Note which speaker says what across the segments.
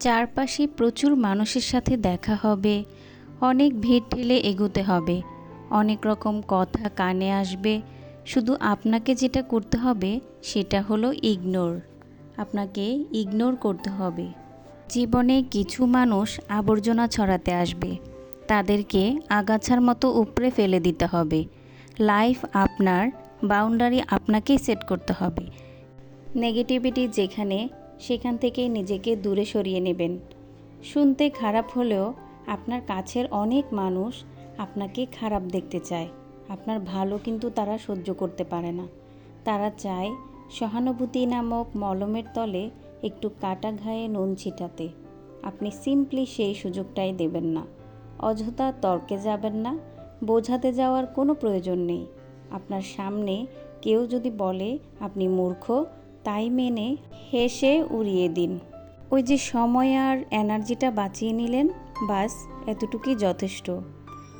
Speaker 1: চারপাশে প্রচুর মানুষের সাথে দেখা হবে। অনেক ভিড় ঠেলে এগোতে হবে। অনেক রকম কথা কানে আসবে। শুধু আপনাকে যেটা করতে হবে, সেটা হলো ইগনোর আপনাকে ইগনোর করতে হবে। জীবনে কিছু মানুষ আবর্জনা ছড়াতে আসবে। তাদেরকে আগাছার মতো উপড়ে ফেলে দিতে হবে। লাইফ আপনার বাউন্ডারি আপনাকেই সেট করতে হবে। নেগেটিভিটি যেখানে সেখান থেকে নিজেকে দূরে সরিয়ে নেবেন। শুনতে খারাপ হলেও আপনার কাছের অনেক মানুষ আপনাকে খারাপ দেখতে চায়। আপনার ভালো কিন্তু তারা সহ্য করতে পারে না। তারা চায় সহানুভূতি নামক মলমের তলে একটু কাটা ঘায়ে নুন ছিটাতে। আপনি সিম্পলি সেই সুযোগটাই দেবেন না। অযথা তর্কে যাবেন না, বোঝাতে যাওয়ার কোনো প্রয়োজন নেই। আপনার সামনে কেউ যদি বলে, আপনি মূর্খ তাই মেনে হেসে উড়িয়ে দিন। ওই যে সময় আর এনার্জিটা বাঁচিয়ে নিলেন, বাস এতটুকুই যথেষ্ট।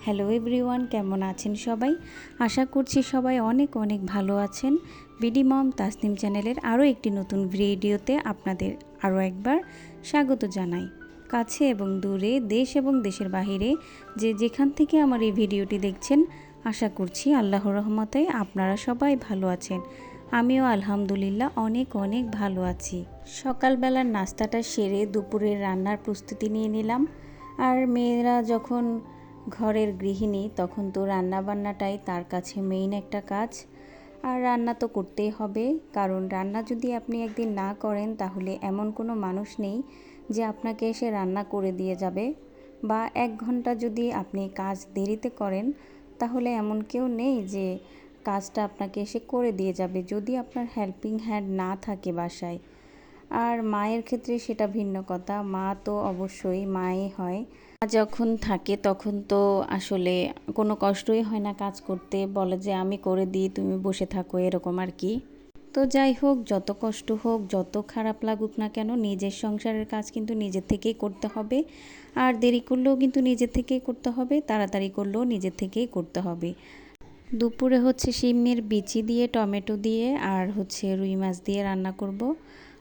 Speaker 1: হ্যালো এভরিওয়ান, কেমন আছেন সবাই? আশা করছি সবাই অনেক অনেক ভালো আছেন। বিডি মম তাসনিম চ্যানেলের আরও একটি নতুন ভিডিওতে আপনাদের আরও একবার স্বাগত জানাই। কাছে এবং দূরে, দেশ এবং দেশের বাহিরে যে যেখান থেকে আমার এই ভিডিওটি দেখছেন, আশা করছি আল্লাহর রহমতে আপনারা সবাই ভালো আছেন। আমিও আলহামদুলিল্লাহ অনেক অনেক ভালো আছি। সকালবেলার নাস্তাটা সেরে দুপুরের রান্নার প্রস্তুতি নিয়ে নিলাম। আর মেয়েরা যখন ঘরের গৃহিণী, তখন তো রান্না বান্নাটাই তার কাছে মেইন একটা কাজ। আর রান্না তো করতেই হবে, কারণ রান্না যদি আপনি একদিন না করেন, তাহলে এমন কোনো মানুষ নেই যে আপনাকে এসে রান্না করে দিয়ে যাবে। বা এক ঘণ্টা যদি আপনি কাজ দেরিতে করেন, তাহলে এমন কেউ নেই যে কাজটা আপনাকে এসে করে দিয়ে যাবে যদি আপনার হেল্পিং হ্যান্ড না থাকে বাসায়। আর মায়ের ক্ষেত্রে সেটা ভিন্ন কথা। মা তো অবশ্যই মায়ে হয়। মা যখন থাকে তখন তো আসলে কোনো কষ্টই হয় না কাজ করতে। বলে যে, আমি করে দিই, তুমি বসে থাকো, এরকম আর কি। তো যাই হোক, যত কষ্ট হোক, যত খারাপ লাগুক না কেন, নিজের সংসারের কাজ কিন্তু নিজের থেকেই করতে হবে। আর দেরি করলেও কিন্তু নিজের থেকেই করতে হবে, তাড়াতাড়ি করলেও নিজের থেকেই করতে হবে। দুপুরে হচ্ছে শিমের বিচি দিয়ে, টমেটো দিয়ে আর হচ্ছে রুই মাছ দিয়ে রান্না করব।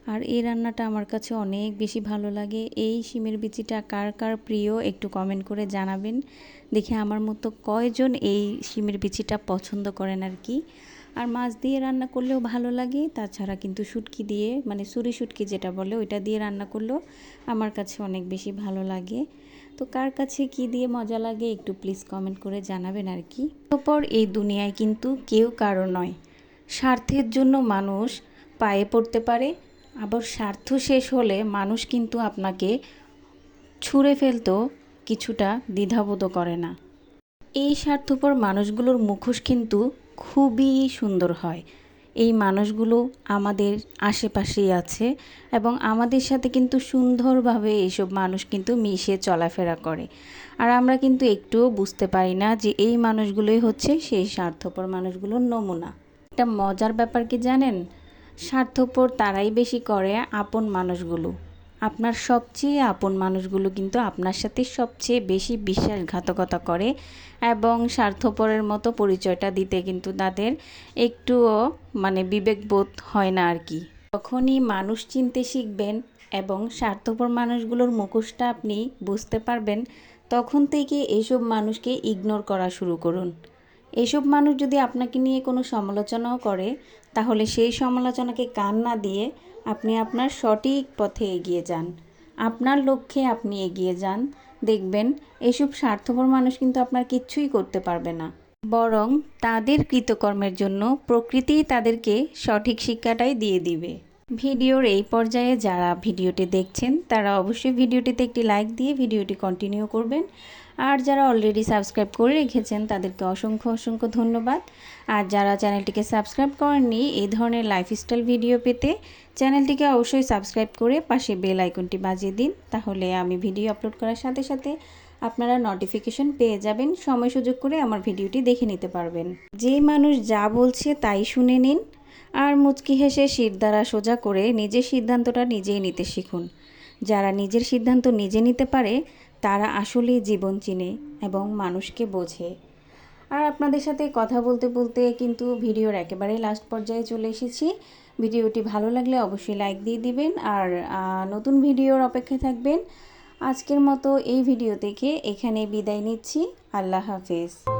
Speaker 1: আর এই রান্নাটা আমার কাছে অনেক বেশি ভালো লাগে। এই শিমের বিচিটা কার কার প্রিয় একটু কমেন্ট করে জানাবেন। দেখে আমার মতো কয়জন এই শিমের বিচিটা পছন্দ করেন আর কি। আর মাছ দিয়ে রান্না করলেও ভালো লাগে, তাছাড়া কিন্তু শুটকি দিয়ে মানে সুরি শুটকি যেটা বলে ওইটা দিয়ে রান্না করলেও আমার কাছে অনেক বেশি ভালো লাগে। তো কার কাছে কি দিয়ে মজা লাগে একটু প্লিজ কমেন্ট করে জানাবেন আর কি। তারপর এই দুনিয়ায় কিন্তু কেউ কারও নয়। স্বার্থের জন্য মানুষ পায়ে পড়তে পারে, আবার স্বার্থ শেষ হলে মানুষ কিন্তু আপনাকে ছুঁড়ে ফেলতেও কিছুটা দ্বিধাবোধ করে না। এই স্বার্থপর মানুষগুলোর মুখোশ কিন্তু খুবই সুন্দর হয়। এই মানুষগুলো আমাদের আশেপাশেই আছে এবং আমাদের সাথে কিন্তু সুন্দরভাবে এইসব মানুষ কিন্তু মিশে চলাফেরা করে। আর আমরা কিন্তু একটুও বুঝতে পারি না যে এই মানুষগুলোই হচ্ছে সেই স্বার্থপর মানুষগুলোর নমুনা। একটা মজার ব্যাপার কি জানেন? স্বার্থপর তারাই বেশি করে আপন মানুষগুলো। আপনার সবচেয়ে আপন মানুষগুলো কিন্তু আপনার সাথে সবচেয়ে বেশি বিশ্বাসঘাতকতা করে এবং স্বার্থপরের মতো পরিচয়টা দিতে কিন্তু তাদের একটুও মানে বিবেকবোধ হয় না আর কি। যখনই মানুষ চিনতে শিখবেন এবং স্বার্থপর মানুষগুলোর মুখোশটা আপনি বুঝতে পারবেন, তখন থেকে এইসব মানুষকে ইগনোর করা শুরু করুন। এইসব মানুষ যদি আপনাকে নিয়ে কোনো সমালোচনাও করে, তাহলে সেই সমালোচনাকে কান না দিয়ে আপনি আপনার সঠিক পথে এগিয়ে যান। আপনার লক্ষ্যে আপনি এগিয়ে যান। দেখবেন, এসব স্বার্থপর মানুষ কিন্তু আপনার কিচ্ছুই করতে পারবে না। বরং তাদের কৃতকর্মের জন্য প্রকৃতিই তাদেরকে সঠিক শিক্ষাটাই দিয়ে দিবে। ভিডিওর এই পর্যায়ে যারা ভিডিওটি দেখছেন, তারা অবশ্যই ভিডিওটিতে একটি লাইক দিয়ে ভিডিওটি কন্টিনিউ করবেন। আর যারা অলরেডি সাবস্ক্রাইব করে রেখেছেন, তাদেরকে অসংখ্য অসংখ্য ধন্যবাদ। আর যারা চ্যানেলটিকে সাবস্ক্রাইব করেননি, এই ধরনের লাইফস্টাইল ভিডিও পেতে চ্যানেলটিকে অবশ্যই সাবস্ক্রাইব করে পাশে বেল আইকনটি বাজিয়ে দিন। তাহলে আমি ভিডিও আপলোড করার সাথে সাথে আপনারা নোটিফিকেশন পেয়ে যাবেন। সময় সুযোগ করে আমার ভিডিওটি দেখে নিতে পারবেন। যে মানুষ যা বলছে তাই শুনে নিন। আর মুচকি হেসে শির দ্বারা সোজা করে নিজের সিদ্ধান্তটা নিজেই নিতে শিখুন। যারা নিজের সিদ্ধান্ত নিজে নিতে পারে, তারা আসলেই জীবন চিনে এবং মানুষকে বোঝে। আর আপনাদের সাথে কথা বলতে বলতে কিন্তু ভিডিওর একেবারে লাস্ট পর্যায়ে চলে এসেছি। ভিডিওটি ভালো লাগলে অবশ্যই লাইক দিয়ে দিবেন আর নতুন ভিডিওর অপেক্ষায় থাকবেন। আজকের মতো এই ভিডিও থেকে এখানে বিদায় নিচ্ছি। আল্লাহ হাফেজ।